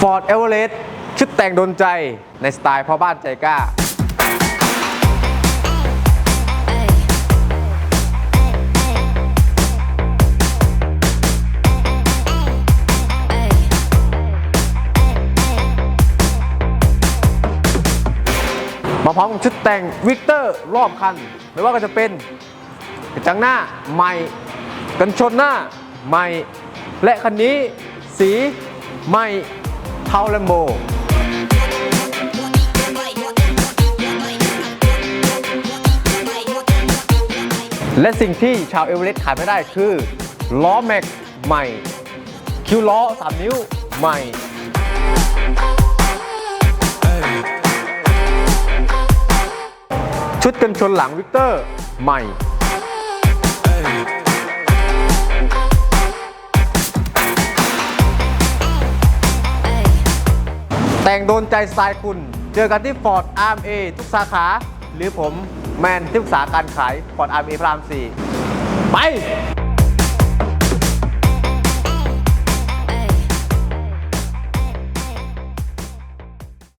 Ford Everest ชุดแต่งโดนใจในสไตล์พ่อบ้านใจกล้า มาพร้อมกับชุดแต่งวิกเตอร์รอบคัน ไม่ว่าก็จะเป็นกระจังหน้าใหม่กันชนหน้าใหม่ และคันนี้สีใหม่ เทาแลมโบและสิ่งที่ชาวเอเวอเรสต์ขาดไม่ได้คือล้อแม็กใหม่ คิวล้อ 3 นิ้วใหม่ ชุดกันชนหลังวิกเตอร์ใหม่ แต่งโดนใจสไตล์คุณ เจอกันที่ Ford RMA ทุกสาขา หรือผมแมนที่ปรึกษาการขาย Ford RMA พระราม4ไป